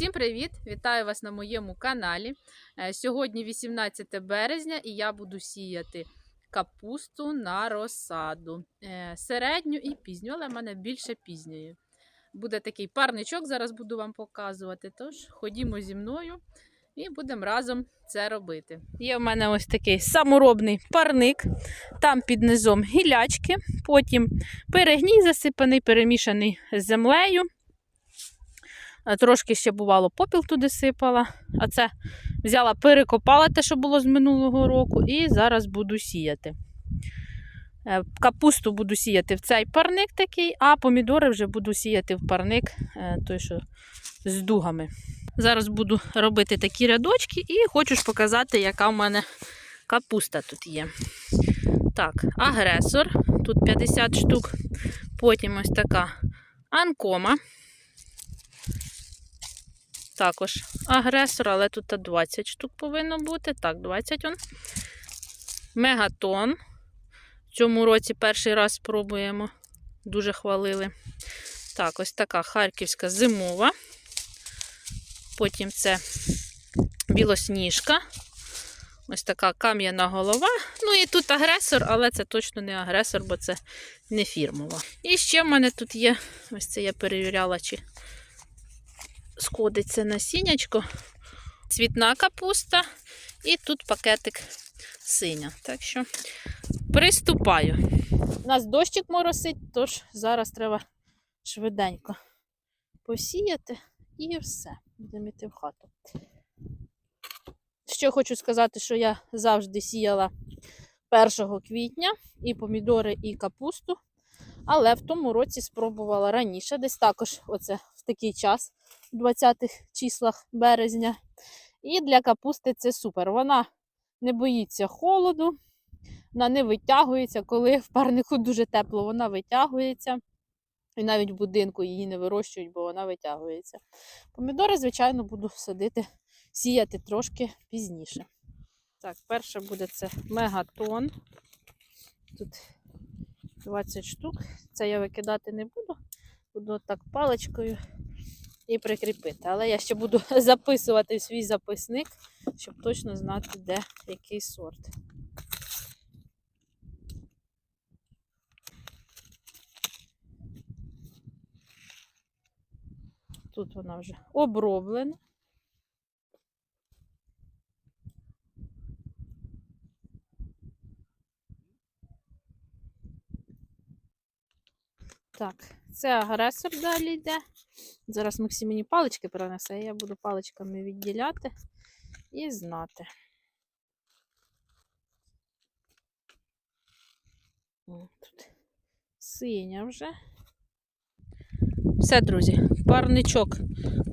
Всім привіт! Вітаю вас на моєму каналі. Е, Сьогодні 18 березня і я буду сіяти капусту на розсаду. Е, Середню і пізню, але в мене більше пізньої. Буде такий парничок, зараз буду вам показувати. Тож ходімо зі мною і будемо разом це робити. Є в мене ось такий саморобний парник, там під низом гілячки, потім перегній засипаний, перемішаний з землею. Е, Трошки ще бувало попіл туди сипала. А це взяла, перекопала те, що було з минулого року, і зараз буду сіяти. Е, Капусту буду сіяти в цей парник такий, а помідори вже буду сіяти в парник е, той, що з дугами. Зараз буду робити такі рядочки і хочу ж показати, яка в мене капуста тут є. Так, агресор. Тут 50 штук. Потім ось така анкома також агресор, але тут 20 штук повинно бути. Так, 20 он. Мегатон. В цьому році перший раз спробуємо. Дуже хвалили. Так, ось така харківська зимова. Потім це білосніжка. Ось така кам'яна голова. Ну і тут агресор, але це точно не агресор, бо це не фірмова. І ще в мене тут є, ось це я перевіряла, чи сходиться насіннячко, цвітна капуста і тут пакетик синя. Так що приступаю. У нас дощик моросить, тож зараз треба швиденько посіяти і все. Будемо йти в хату. Що хочу сказати, що я завжди сіяла 1 квітня і помідори, і капусту. Але в тому році спробувала раніше, десь також оце в такий час, в 20-х числах березня. І для капусти це супер. Вона не боїться холоду, вона не витягується. Коли в парнику дуже тепло, вона витягується. І навіть в будинку її не вирощують, бо вона витягується. Помідори, звичайно, буду садити, сіяти трошки пізніше. Так, перше буде це мегатон. Тут 20 штук. Це я викидати не буду. Буду так паличкою і прикріпити. Але я ще буду записувати свій записник, щоб точно знати, де який сорт. Тут вона вже оброблена. Так, це агресор далі йде. Зараз Максим мені палички принесе, я буду паличками відділяти і знати. Тут синя вже. Все, друзі, парничок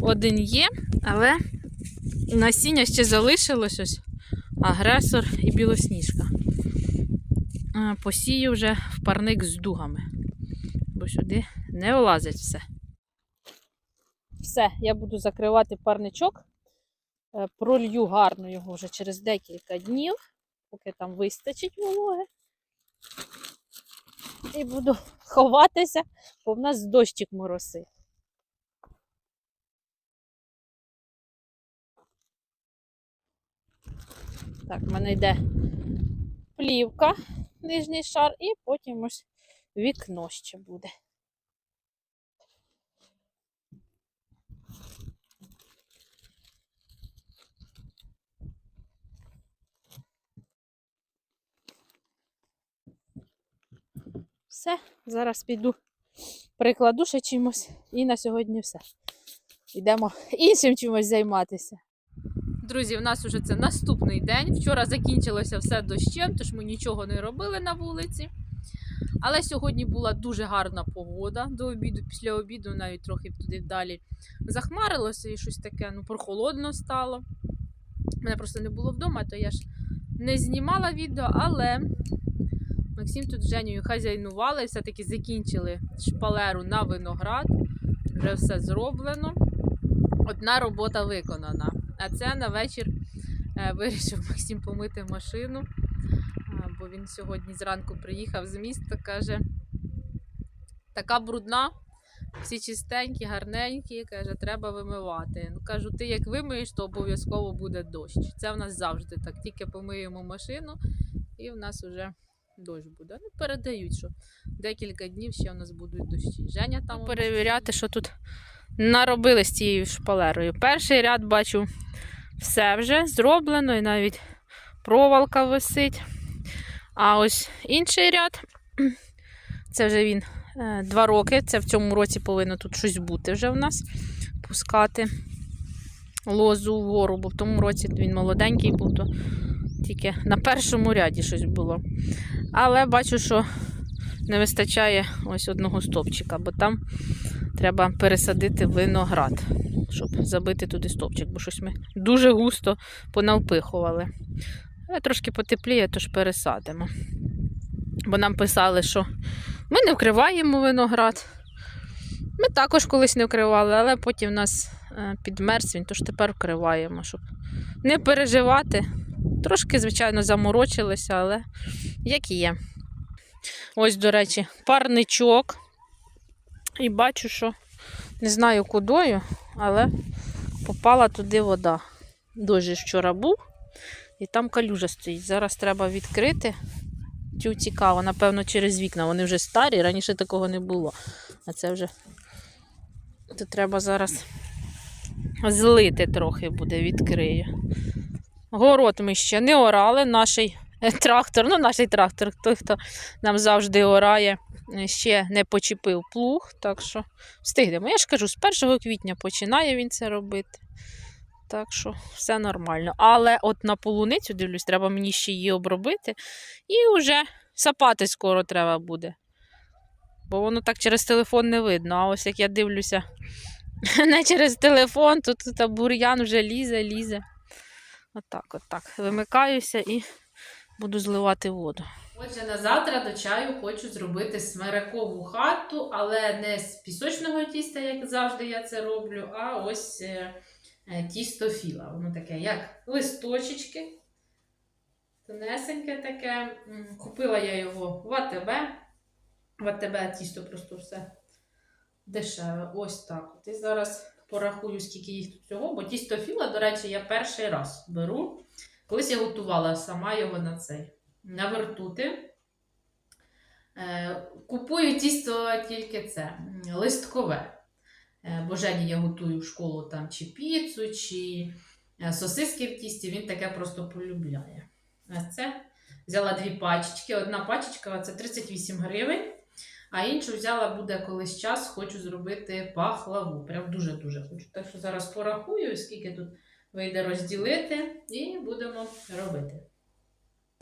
один є, але насіння ще залишилось ось агресор і білосніжка. Е, Посію вже в парник з дугами бо сюди не влазить все. Все, я буду закривати парничок. Е, Пролью гарно його вже через декілька днів, поки там вистачить вологи. І буду ховатися, бо в нас дощик моросить. Так, в мене йде плівка, нижній шар, і потім ось вікно ще буде. Все, зараз піду прикладу ще чимось і на сьогодні все. Йдемо іншим чимось займатися. Друзі, у нас вже це наступний день. Вчора закінчилося все дощем, тож ми нічого не робили на вулиці. Але сьогодні була дуже гарна погода до обіду. Після обіду навіть трохи туди далі захмарилося і щось таке, ну, прохолодно стало. Мене просто не було вдома, то я ж не знімала відео, але Максим тут з Женєю хазяйнували, все-таки закінчили шпалеру на виноград. Вже все зроблено. Одна робота виконана. А це на вечір е, вирішив Максим помити машину а, бо він сьогодні зранку приїхав з міста, каже, така брудна, Всі чистенькі, гарненькі, каже, треба вимивати. Ну кажу, ти як вимиєш, то обов'язково буде дощ. Це в нас завжди так. Тільки помиємо машину, і в нас вже дощ буде. Ну, передають, що декілька днів ще у нас будуть дощі. Женя там перевіряти, що тут наробили з цією шпалерою. Перший ряд бачу, все вже зроблено, і навіть проволока висить. А ось інший ряд, це вже він е, два роки. Це в цьому році повинно тут щось бути вже в нас. Пускати лозу вгору, бо в тому році він молоденький був, то тільки на першому ряді щось було. Але бачу, що не вистачає ось одного стовпчика, бо там треба пересадити виноград, щоб забити туди стовпчик, бо щось ми дуже густо понавпихували. Але трошки потепліє, тож пересадимо. Бо нам писали, що ми не вкриваємо виноград. Ми також колись не вкривали, але потім в нас е, підмерз він, тож тепер вкриваємо, щоб не переживати. Трошки, звичайно, заморочилися, але як і є. Ось, до речі, парничок. І бачу, що не знаю кудою, але попала туди вода. Дощ вчора був, і там калюжа стоїть. Зараз треба відкрити. Тю цікаво, напевно, через вікна. Вони вже старі, раніше такого не було. А це вже то треба зараз злити трохи буде, відкриє. Город ми ще не орали, наш трактор, ну наш трактор, той, хто нам завжди орає, е, ще не почепив плуг, так що встигнемо. Я ж кажу, з 1 квітня починає він це робити. Так що все нормально. Але от на полуницю, дивлюсь, треба мені ще її обробити. І вже сапати скоро треба буде. Бо воно так через телефон не видно. А ось як я дивлюся не через телефон, то тут бур'ян вже лізе, лізе. Отак, от отак. Вимикаюся і буду зливати воду. Отже, на завтра до чаю хочу зробити смирекову хату, але не з пісочного тіста, як завжди я це роблю, а ось е, е, тісто філа. Воно таке, як листочечки. Тонесеньке таке. Купила я його в АТБ. В АТБ тісто просто все дешеве. Ось так. От. І зараз порахую, скільки їх тут всього, бо тісто філа, до речі, я перший раз беру. Колись я готувала сама його на цей. На вертути. Е, Купую тісто тільки це листкове. Е, Бо Жені я готую в школу там чи піцу, чи е, сосиски в тісті, він таке просто полюбляє. А це взяла дві пачечки. Одна пачечка це 38 гривень, а іншу взяла буде колись час, хочу зробити пахлаву. Прям дуже-дуже хочу. Так що зараз порахую, скільки тут вийде розділити, і будемо робити.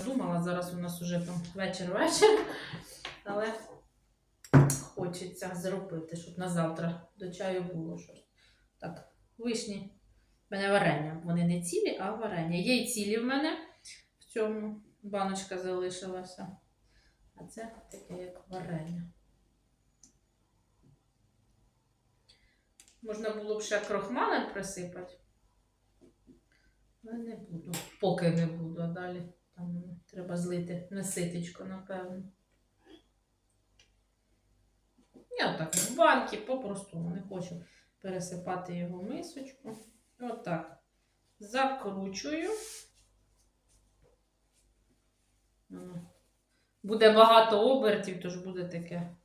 Думала, зараз у нас уже там вечір-вечір, але хочеться зробити, щоб на завтра до чаю було щось. Так, вишні. В мене варення. Вони не цілі, а варення. Є й цілі в мене в цьому баночка залишилася. А це таке як варення. Можна було б ще крохмалем присипати. Але не буду. Поки не буду, а далі там треба злити на напевно. Я отак в банки по-простому не хочу пересипати його в мисочку. Отак. Закручую. Буде багато обертів, тож буде таке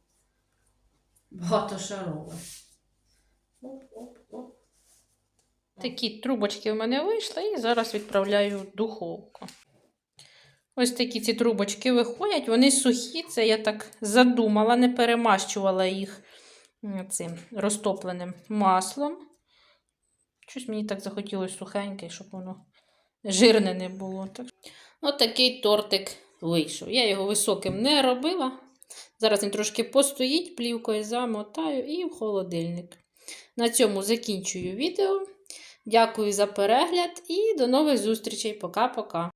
багатошарове. Оп-оп-оп. Такі трубочки в мене вийшли і зараз відправляю в духовку. Ось такі ці трубочки виходять, вони сухі, це я так задумала, не перемащувала їх цим розтопленим маслом. Щось мені так захотілося сухеньке, щоб воно жирне не було. Так. Ось такий тортик вийшов. Я його високим не робила. Зараз він трошки постоїть, плівкою замотаю і в холодильник. На цьому закінчую відео. Дякую за перегляд і до нових зустрічей. Пока-пока.